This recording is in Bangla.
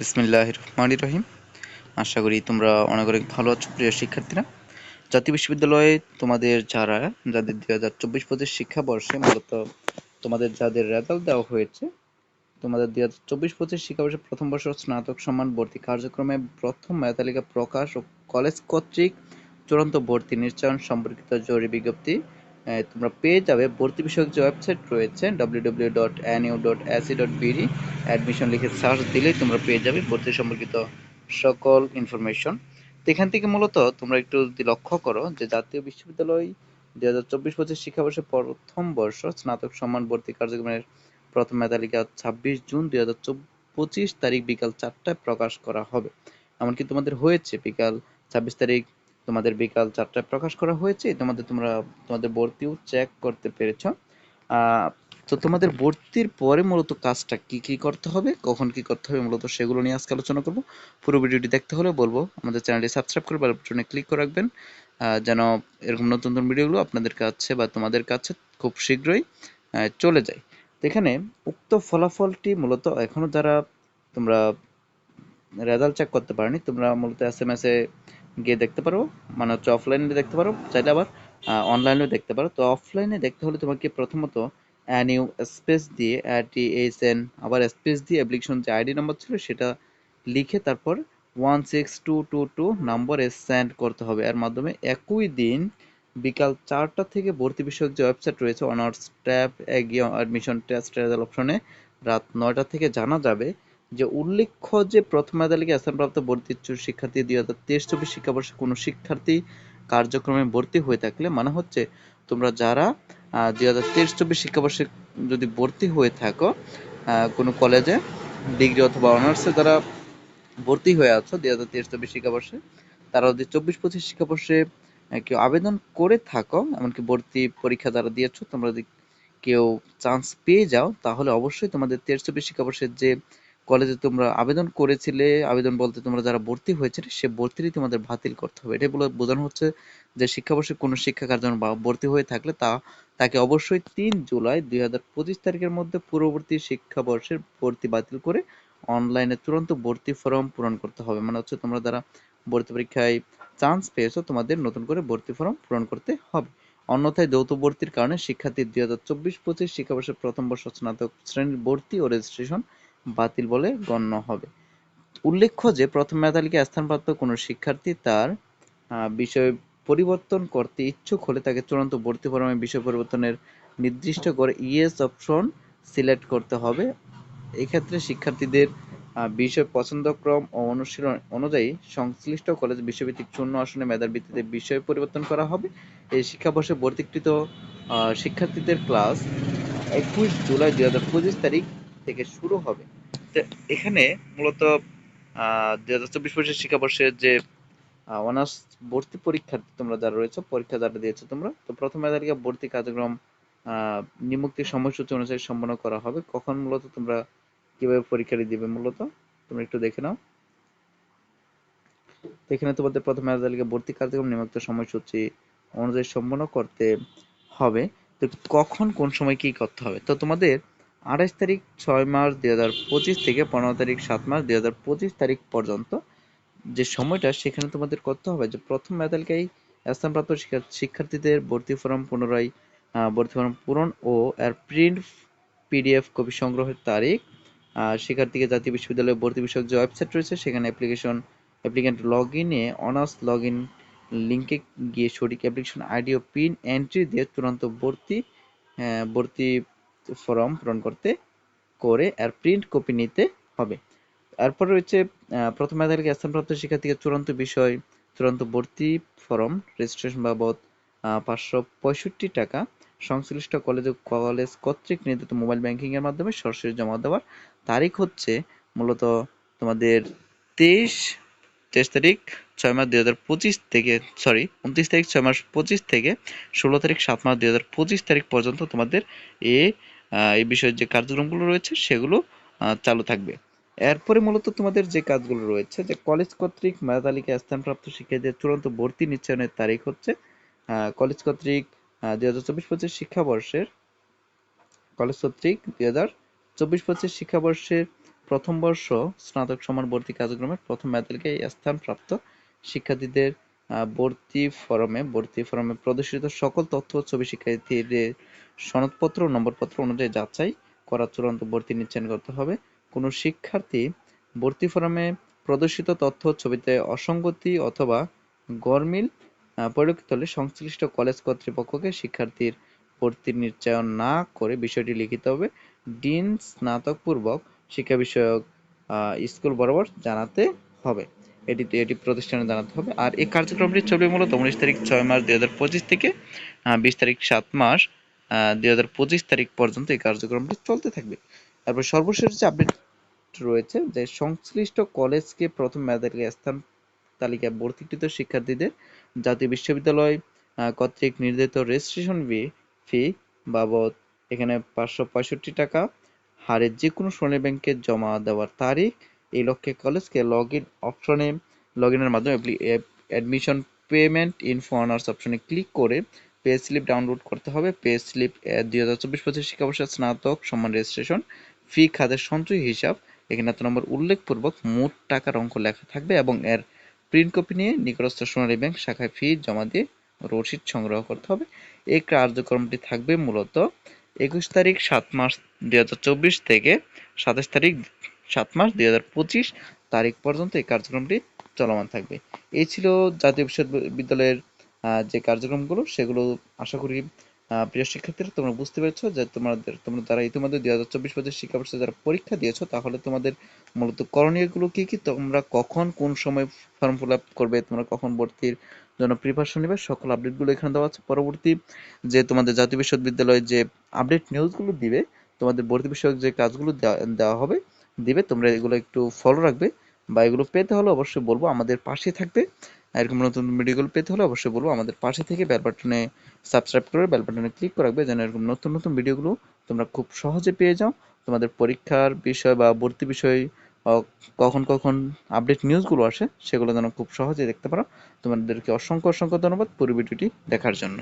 বিসমিল্লাহ রহমান রহিম। আশা করি তোমরা অনেক অনেক ভালো আছো, প্রিয় শিক্ষার্থীরা। জাতীয় বিশ্ববিদ্যালয়ে তোমাদের যারা, যাদের দুই হাজার চব্বিশ পঁচিশ শিক্ষাবর্ষে মূলত তোমাদের যাদের রেজাল্ট দেওয়া হয়েছে, তোমাদের দুই হাজার চব্বিশ পঁচিশ শিক্ষাবর্ষে প্রথম বর্ষ স্নাতক সম্মান ভর্তি কার্যক্রমে প্রথম মেধাতালিকা প্রকাশ ও কলেজ কর্তৃক চূড়ান্ত ভর্তি নিশ্চয়ন সম্পর্কিত জরুরি বিজ্ঞপ্তি তোমরা পেয়ে যাবে ভর্তি বিষয়ক যে ওয়েবসাইট রয়েছে www.nu.ac.bd অ্যাডমিশন লিখে সার্চ দিলেই তোমরা পেয়ে যাবে ভর্তি সম্পর্কিত সকল ইনফরমেশন তো এখান থেকে মূলত তোমরা একটু যদি লক্ষ্য করো যে জাতীয় বিশ্ববিদ্যালয় দুই হাজার চব্বিশ পঁচিশ শিক্ষাবর্ষে প্রথম বর্ষ স্নাতক সম্মান ভর্তি কার্যক্রমের প্রথম মেধালিকা ছাব্বিশ জুন দুই হাজার পঁচিশ তারিখ বিকাল চারটায় প্রকাশ করা হবে। এমনকি তোমাদের হয়েছে বিকাল ছাব্বিশ তারিখ তোমাদের বিকাল চারটায় প্রকাশ করা হয়েছে তোমাদের তোমরা, তোমাদের ভর্তিও চেক করতে পেরেছ। তো তোমাদের ভর্তির পরে মূলত কাজটা কি কি করতে হবে, কখন কি করতে হবে, মূলত সেগুলো নিয়ে আজকে আলোচনা করব। পুরো ভিডিওটি দেখতে হলে বলব, আমাদের চ্যানেলটি সাবস্ক্রাইব করে বেল বাটনে ক্লিক করে রাখবেন যেন এরকম নতুন নতুন ভিডিওগুলো আপনাদের কাছে বা তোমাদের কাছে খুব শীঘ্রই চলে যায়। এখানে উক্ত ফলাফলটি মূলত এখনও যারা তোমরা রেজাল্ট চেক করতে পারোনি, তোমরা মূলত এস এম এস এ গিয়ে দেখতে পারো। মানে হচ্ছে অফলাইনে দেখতে পারো। চাইলে আবার অনলাইনেও দেখতে পারো। তো অফলাইনে দেখতে হলে তোমাকে প্রথমত অ্যানিউ স্পেস দিয়ে টি এইচ এন আবার স্পেস দিয়ে অ্যাপ্লিকেশন যে আইডি নম্বর ছিল সেটা লিখে তারপর one six two two two নম্বরে সেন্ড করতে হবে। এর মাধ্যমে একই দিন বিকাল চারটা থেকে ভর্তি বিষয়ক যে ওয়েবসাইট রয়েছে অনার্স ট্যাব এগিয়ে অ্যাডমিশন টেস্ট রেজাল্ট অপশনে রাত নয়টা থেকে জানা যাবে। যে উল্লেখ্য যে প্রথম মেধালিকে স্থানপ্রাপ্ত ভর্তি শিক্ষার্থী দুই হাজার তেইশ চব্বিশ শিক্ষাবর্ষে কোনো শিক্ষার্থী কার্যক্রমে ভর্তি হয়ে থাকলে মানে হচ্ছে তোমরা যারা দুই হাজার তেইশ চব্বিশ শিক্ষাবর্ষে যদি ভর্তি হয়ে থাকো কোনো কলেজে ডিগ্রি অথবা অনার্সে যারা ভর্তি হয়ে আছো দুই হাজার তেইশ চব্বিশ শিক্ষাবর্ষে, তারা যদি চব্বিশ পঁচিশ শিক্ষাবর্ষে কেউ আবেদন করে থাকো, এমনকি ভর্তি পরীক্ষা যারা দিয়েছ, তোমরা যদি কেউ চান্স পেয়ে যাও, তাহলে অবশ্যই তোমাদের তেইশ চব্বিশ শিক্ষাবর্ষের যে কলেজে তোমরা আবেদন করেছিলে, আবেদন বলতে তোমরা যারা ভর্তি হয়েছিলে, সে ভর্তিটি তোমাদের বাতিল করতে হবে। এটাই বলে বোঝানো হচ্ছে যে শিক্ষাবর্ষে কোনো শিক্ষা কার্যক্রম বা ভর্তি হয়ে থাকলে তা, তাকে অবশ্যই তিন জুলাই দুই হাজার পঁচিশ তারিখের মধ্যে পূর্ববর্তী শিক্ষাবর্ষের ভর্তি বাতিল করে অনলাইনে তুরন্ত ভর্তি ফর্ম পূরণ করতে হবে। মানে হচ্ছে তোমরা যারা ভর্তি পরীক্ষায় চান্স পেয়েছ, তোমাদের নতুন করে ভর্তি ফর্ম পূরণ করতে হবে। অন্যথায় যৌথ ভর্তির কারণে শিক্ষার্থী দুই হাজার চব্বিশ পঁচিশ শিক্ষাবর্ষের প্রথম বর্ষ স্নাতক শ্রেণির ভর্তি ও রেজিস্ট্রেশন বাতিল বলে গণ্য হবে। উল্লেখ্য যে, প্রথম মেধালিকে স্থানপ্রাপ্ত কোনো শিক্ষার্থী তার বিষয় পরিবর্তন করতে ইচ্ছুক হলে তাকে চূড়ান্ত ভর্তি ফরমে বিষয় পরিবর্তনের নির্দিষ্ট করে ইএস অপশন সিলেক্ট করতে হবে। এক্ষেত্রে শিক্ষার্থীদের বিষয় পছন্দক্রম ও অনুশীলন অনুযায়ী সংশ্লিষ্ট কলেজ বিশ্বভিত্তিক শূন্য আসনে মেধার ভিত্তিতে বিষয় পরিবর্তন করা হবে। এই শিক্ষাবর্ষে ভর্তিকৃত শিক্ষার্থীদের ক্লাস একুশ জুলাই দুই হাজার পঁচিশ তারিখ থেকে শুরু হবে। এখানে মূলত হাজার চব্বিশ পঁচিশ শিক্ষাবর্ষের যে অনার্স ভর্তি তোমরা যারা রয়েছে, পরীক্ষা যারা দিয়েছ তোমরা, তো প্রথম ভর্তি কার্যক্রম সময়সূচি অনুযায়ী সম্পন্ন করা হবে। কখন মূলত তোমরা কীভাবে পরীক্ষাটি দিবে মূলত? তোমরা একটু দেখে নাও। এখানে তোমাদের প্রথম মেধালিকা ভর্তি কার্যক্রম নিম্নোক্ত সময়সূচি অনুযায়ী সম্পন্ন করতে হবে। তো কখন, কোন সময় কি করতে হবে? তো তোমাদের আঠাশ তারিখ ছয় মার্চ দুই হাজার পঁচিশ থেকে পনেরো তারিখ সাত মার্চ দুই হাজার পঁচিশ তারিখ পর্যন্ত যে সময়টা, সেখানে তোমাদের করতে হবে যে প্রথম মেধালিকায় স্থানপ্রাপ্ত শিক্ষা- শিক্ষার্থীদের ভর্তি ফর্ম পুনরায় ভর্তি ফর্ম পূরণ ও এর প্রিন্ট পিডিএফ কপি সংগ্রহের তারিখ শিক্ষার্থীকে জাতীয় বিশ্ববিদ্যালয়ে ভর্তি বিষয়ক যে ওয়েবসাইট রয়েছে, সেখানে অ্যাপ্লিকেশন অ্যাপ্লিকেন্ট লগ ইনে অনার্স লগ ইন লিঙ্কে গিয়ে সঠিক অ্যাপ্লিকেশন আইডি ও পিন এন্ট্রি দিয়ে চূড়ান্ত ভর্তি ভর্তি ফর্ম পূরণ করতে, করে এর প্রিন্ট কপি নিতে হবে। এরপর রয়েছে প্রথম মেধালিকা স্থানপ্রাপ্ত শিক্ষার্থীকে চূড়ান্ত বিষয়, চূড়ান্ত ভর্তি ফর্ম রেজিস্ট্রেশন বাবদ পাঁচশো পঁয়ষট্টি টাকা, সংশ্লিষ্ট কলেজে কলেজ কর্তৃক নির্ধারিত মোবাইল ব্যাংকিং এর মাধ্যমে সরাসরি জমা দেওয়ার তারিখ হচ্ছে মূলত তোমাদের তেইশ তেইশ তারিখ ছয় মাস দুই হাজার পঁচিশ থেকে সরি উনত্রিশ তারিখ ছয় মাস পঁচিশ থেকে ষোলো তারিখ সাত মাস দুই হাজার পঁচিশ তারিখ পর্যন্ত তোমাদের এ এই বিষয়ের যে কার্যক্রমগুলো রয়েছে সেগুলো চালু থাকবে। এরপরে মূলত তোমাদের যে কাজগুলো রয়েছে, যে কলেজ কর্তৃক মেধা তালিকা স্থানপ্রাপ্ত শিক্ষার্থীদের চূড়ান্ত ভর্তি নিশ্চয়নের তারিখ হচ্ছে কলেজ কর্তৃক দুই হাজার চব্বিশ পঁচিশ শিক্ষাবর্ষের, কলেজ কর্তৃক দুই হাজার চব্বিশ পঁচিশ শিক্ষাবর্ষের প্রথম বর্ষ স্নাতক সমান ভর্তি কার্যক্রমের প্রথম মেয়াদকে স্থানপ্রাপ্ত শিক্ষার্থীদের ভর্তি ফরমে ভর্তি ফরমে প্রদর্শিত সকল তথ্য ছবি শিক্ষার্থীদের সনদপত্র নম্বরপত্র অনুযায়ী যাচাই করা চূড়ান্ত ভর্তি নিশ্চয়ন করতে হবে। কোনো শিক্ষার্থী ভর্তি ফরমে প্রদর্শিত তথ্য ছবিতে অসঙ্গতি অথবা গরমিল পরিলক্ষিত হলে সংশ্লিষ্ট কলেজ কর্তৃপক্ষকে শিক্ষার্থীর ভর্তি নিশ্চয়ন না করে বিষয়টি লিখিত হবে। ডিন স্নাতক পূর্বক শিক্ষা বিষয়ক স্কুল বরাবর জানাতে হবে। এটি এটি প্রতিষ্ঠানে জানাতে হবে। আর এই কার্যক্রমটি চলবে মূলত উনিশ তারিখ ছয় মাস দুই হাজার পঁচিশ থেকে বিশ তারিখ সাত মাস দুই হাজার পঁচিশ তারিখ পর্যন্ত এই কার্যক্রমটি চলতে থাকবে। তারপর সর্বশেষ যে আপডেট রয়েছে, যে সংশ্লিষ্ট কলেজকে প্রথম মেধাকে স্থান তালিকায় ভর্তিকৃত শিক্ষার্থীদের জাতীয় বিশ্ববিদ্যালয় কর্তৃক নির্ধারিত রেজিস্ট্রেশন ফি ফি বাবদ এখানে পাঁচশো পঁয়ষট্টি টাকা। হারে যে কোনো সোনালী ব্যাংকে জমা দেওয়ার তারিখ, এই লক্ষ্যে কলেজকে লগ ইন অপশনে লগ ইনের মাধ্যমে অ্যাডমিশন পেমেন্ট ইনফো অনার্স অপশনে ক্লিক করে পে স্লিপ ডাউনলোড করতে হবে। পে স্লিপ দুই হাজার চব্বিশ পঁচিশ শিক্ষাবর্ষের স্নাতক, সমান রেজিস্ট্রেশন ফি খাতের সঞ্চয় হিসাব, এখানে এত নম্বর উল্লেখপূর্বক মোট টাকার অঙ্ক লেখা থাকবে এবং এর প্রিন্ট কপি নিয়ে নিকটস্থ সোনালী ব্যাংক শাখায় ফি জমা দিয়ে রসিদ সংগ্রহ করতে হবে। এই কার্যক্রমটি থাকবে মূলত একুশ তারিখ সাত মাস দুই থেকে সাতাশ তারিখ সাত মাস দুই তারিখ পর্যন্ত এই কার্যক্রমটি চলমান থাকবে। এই ছিল জাতীয় বিশ্ববিদ্যালয়ের যে কার্যক্রমগুলো, সেগুলো আশা করি প্রিয় শিক্ষার্থীরা তোমরা বুঝতে পেরেছ যে তোমাদের, তোমরা যারা ইতিমধ্যে দুই হাজার চব্বিশ পঁচিশ শিক্ষাবর্ষে যারা পরীক্ষা দিয়েছ, তাহলে তোমাদের মূলত করণীয়গুলো কি কি? তোমরা কখন কোন সময় ফর্ম ফিল আপ করবে? তোমরা কখন ভর্তির জন্য প্রিপারেশন নেবে? সকল আপডেটগুলো এখানে দেওয়া আছে। পরবর্তী যে তোমাদের জাতীয় বিশ্ববিদ্যালয় যে আপডেট নিউজগুলো দিবে, তোমাদের ভর্তি বিষয়ক যে কাজগুলো দেওয়া- হবে, দিবে, তোমরা এগুলো একটু ফলো রাখবে। বা এগুলো পেতে হলে অবশ্যই বলব, আমাদের পাশে থাকবে এরকম নতুন ভিডিওগুলো পেতে হলে অবশ্যই বলব আমাদের পাশে থেকে বেল বাটনে সাবস্ক্রাইব করে বেল বাটনে ক্লিক করে রাখবে যেন এরকম নতুন নতুন ভিডিওগুলো তোমরা খুব সহজে পেয়ে যাও। তোমাদের পরীক্ষার বিষয় বা ভর্তি বিষয় কখন কখন আপডেট নিউজগুলো আসে সেগুলো যেন খুব সহজে দেখতে পারো। তোমাদেরকে অসংখ্য অসংখ্য ধন্যবাদ পুরো ভিডিওটি দেখার জন্য।